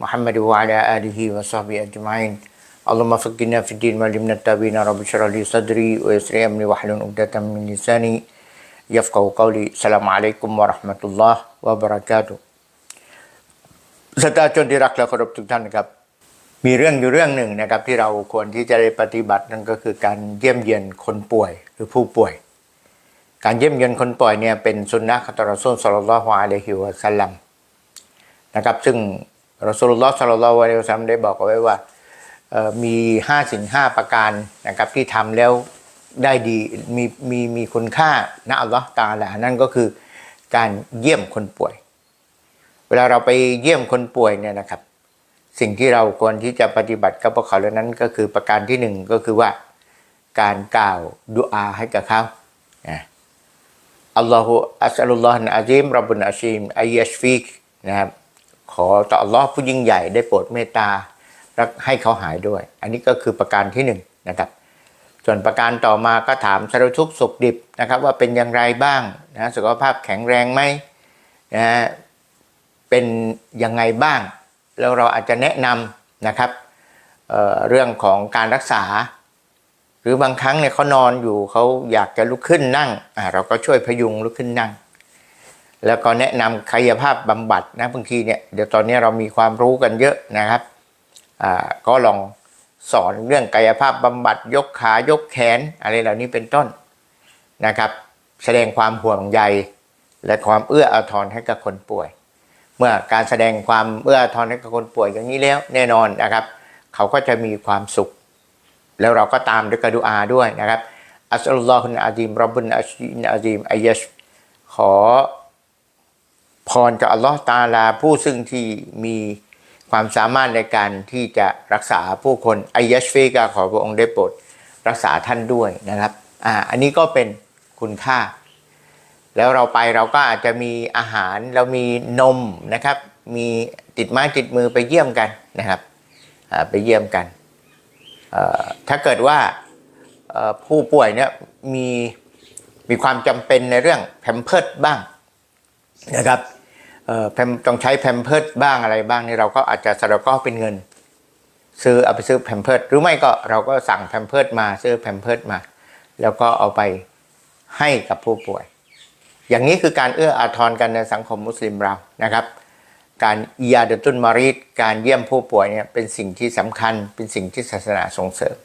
محمد وعلى آله وصحبه أجمعين اللهم فقنا في الدين وعلمنا التابعين رب اشرح لي صدري ويسر لي أمري واحلل عقدة من لساني يفقه قولي السلام عليكم ورحمة الله وبركاته สตาชนที่รักและเคารพทุกท่านนะครับ มีเรื่องอยู่เรื่องหนึ่งนะครับ ที่เราควรที่จะได้ปฏิบัตินั่นก็คือการเยี่ยมเยียนคนป่วยหรือผู้ป่วย การเยี่ยมเยียนคนป่วยเนี่ยเป็นสุนนะของรอซูลสัลลัลลอฮุอะลัยฮิวะสัลลัมนะครับ ซึ่ง รอซูลุลลอฮ์สัลลัลลอฮุอะลัยฮิวะสัลลัมได้บอกเอาไว้ว่ามีห้าสิ่งห้าประการนะครับที่ทำแล้วได้ดีมีมีมีคุณค่านะอัลลอฮ์ตาอาลานั่นก็คือการเยี่ยมคนป่วย เวลาเราไปเยี่ยมคนป่วยเนี่ยนะครับ สิ่งที่เราควรที่จะปฏิบัติกับพวกเขาเหล่านั้นก็คือประการที่หนึ่งก็คือว่าการกล่าวดุอาให้กับเขาอัลลอฮฺอัสลุลลอฮฺอาซิมรับบุนอาชิมอายชฟิกนะครับ ขอต่ออัลลอฮ์ผู้ยิ่งใหญ่ได้โปรดเมตตาและให้เขาหายด้วย อันนี้ก็คือประการที่หนึ่งนะครับ ส่วนประการต่อมาก็ถามสารทุกสุขดิบนะครับ ว่าเป็นอย่างไรบ้างนะสุขภาพแข็งแรงไหมนะเป็นยังไงบ้าง แล้วเราอาจจะแนะนำนะครับเเรื่องของการรักษา หรือบางครั้งเนี่ยเขานอนอยู่เขาอยากจะลุกขึ้นนั่งเราก็ช่วยพยุงลุกขึ้นนั่ง แล้วก็แนะนำกายภาพบำบัดนะบางทีเนี่ยเดี๋ยวตอนนี้เรามีความรู้กันเยอะนะครับก็ลองสอนเรื่องกายภาพบำบัดยกขายกแขนอะไรเหล่านี้เป็นต้นนะครับ แสดงความห่วงใย และความเอื้ออาทรให้กับคนป่วย เมื่อการแสดงความเอื้ออาทรให้กับคนป่วยอย่างนี้แล้วแน่นอนนะครับ เขาก็จะมีความสุข แล้วเราก็ตามด้วยกระดูอาด้วยนะครับอัสลลอฮุนอาดีมรับบุนอาชีนอาดีมอายชขอ รจากอัลลอฮ์ตาลาผู้ซึ่งที่มีความสามารถในการที่จะรักษาผู้คนอายชฟีกาขอพระองค์ได้โปรดรักษาท่านด้วยนะครับอ่าอันนี้ก็เป็นคุณค่า แล้วเราไปเราก็อาจจะมีอาหารเรามีนมนะครับ มีติดไม้ติดมือไปเยี่ยมกันนะครับไปเยี่ยมกัน ถ้าเกิดว่าผู้ป่วยเนี่ยมีมีความจำเป็นในเรื่องแพมเพิร์ดบ้างนะครับ แพมต้องใช้แพมเพิร์ดบ้างอะไรบ้างนี่เราก็อาจจะสะดอกก็เป็นเงิน ซื้อเอาไปซื้อแพมเพิร์ดหรือไม่ก็เราก็สั่งแพมเพิร์ดมาซื้อแพมเพิร์ดมา แล้วก็เอาไปให้กับผู้ป่วย อย่างนี้คือการเอื้ออาทรกันในสังคมมุสลิมเรานะครับ การอียาเดตุนมารีดการเยี่ยมผู้ป่วยเนี่ยเป็นสิ่งที่สำคัญ เป็นสิ่งที่ศาสนาส่งเสริม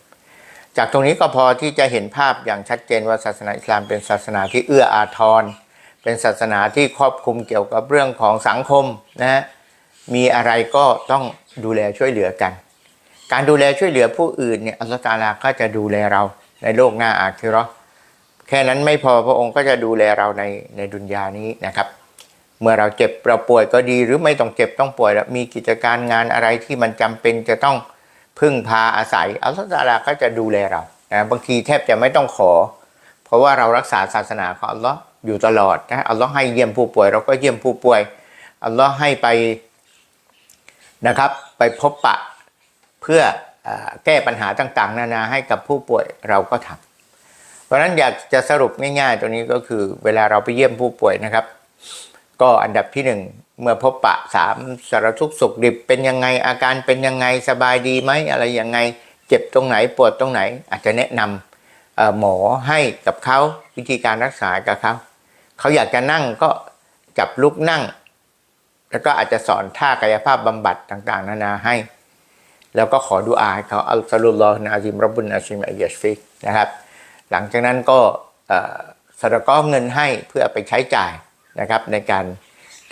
จากตรงนี้ก็พอที่จะเห็นภาพอย่างชัดเจนว่าศาสนาอิสลามเป็นศาสนาที่เอื้ออาทร เป็นศาสนาที่ครอบคลุมเกี่ยวกับเรื่องของสังคมนะฮะมีอะไรก็ต้องดูแลช่วยเหลือกัน การดูแลช่วยเหลือผู้อื่นเนี่ยอัลลอฮฺตาลาก็จะดูแลเราในโลกหน้าอาคิราะห์แค่นั้นไม่พอพระองค์ก็จะดูแลเราในในดุนยานี้นะครับ เมื่อเราเจ็บเราป่วยก็ดีหรือไม่ต้องเจ็บต้องป่วยแล้วมีกิจการงานอะไรที่มันจำเป็นจะต้องพึ่งพาอาศัยอัลลอฮฺตาลาก็จะดูแลเรานะบางทีแทบจะไม่ต้องขอ เพราะว่าเรารักษาศาสนาของอัลลอฮ์ อยู่ตลอดนะอัลลอฮ์ให้เยี่ยมผู้ป่วย เราก็เยี่ยมผู้ป่วยอัลลอฮ์ให้ไปนะครับไปพบปะเพื่ออแก้ปัญหาต่างๆ นานาให้กับผู้ป่วยเราก็ทำเพราะนั้นอยากจะสรุปง่ายๆตรงนี้ก็คือเวลาเราไปเยี่ยมผู้ป่วยนะครับ ก็อันดับที่หนึ่งเมื่อพบปะสามสารทุกสุขดิบเป็นยังไงอาการเป็นยังไงสบายดีไหมอะไรยังไงเจ็บตรงไหนปวดตรงไหน อาจจะแนะนำหมอให้กับเขาวิธีการรักษากับเขา เขาอยากจะนั่งก็จับลุกนั่ง แล้วก็อาจจะสอนท่ากายภาพบำบัดต่างๆ นานาให้ แล้วก็ขอดูอาให้เขาอัลสลุลลอฮฺนาซิมรับบุนอาชิมอัยยชฟิกนะครับ หลังจากนั้นก็สระก็เงินให้เพื่อไปใช้จ่ายนะครับในการ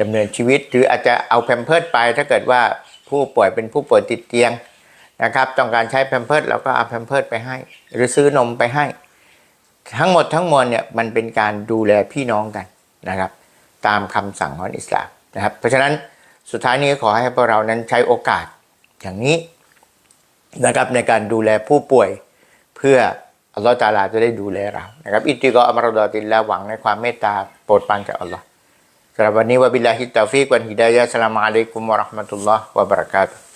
ดำเนินชีวิต หรืออาจจะเอาแพมเพิร์ดไป ถ้าเกิดว่าผู้ป่วยเป็นผู้ป่วยติดเตียงนะครับ ต้องการใช้แพมเพิร์ดเราก็เอาแพมเพิร์ดไปให้ หรือซื้อนมไปให้ ทั้งหมดทั้งมวลเนี่ยมันเป็นการดูแลพี่น้องกันนะครับ ตามคำสั่งของอิสลามนะครับ เพราะฉะนั้นสุดท้ายนี้ขอให้พวกเรานั้นใช้โอกาสอย่างนี้นะครับในการดูแลผู้ป่วยเพื่ออัลลอฮฺตาลาจะได้ดูแลเรานะครับอิติกออัมรดอตินและหวังในความเมตตาโปรดปรานจากอัลลอฮ์สำหรับวันนี้วะบิลลาฮิตตาฟิกวันฮิดายะสลามอะลัยกุมวะราะห์มะตุลลอฮ์วะบะเราะกาตุฮ์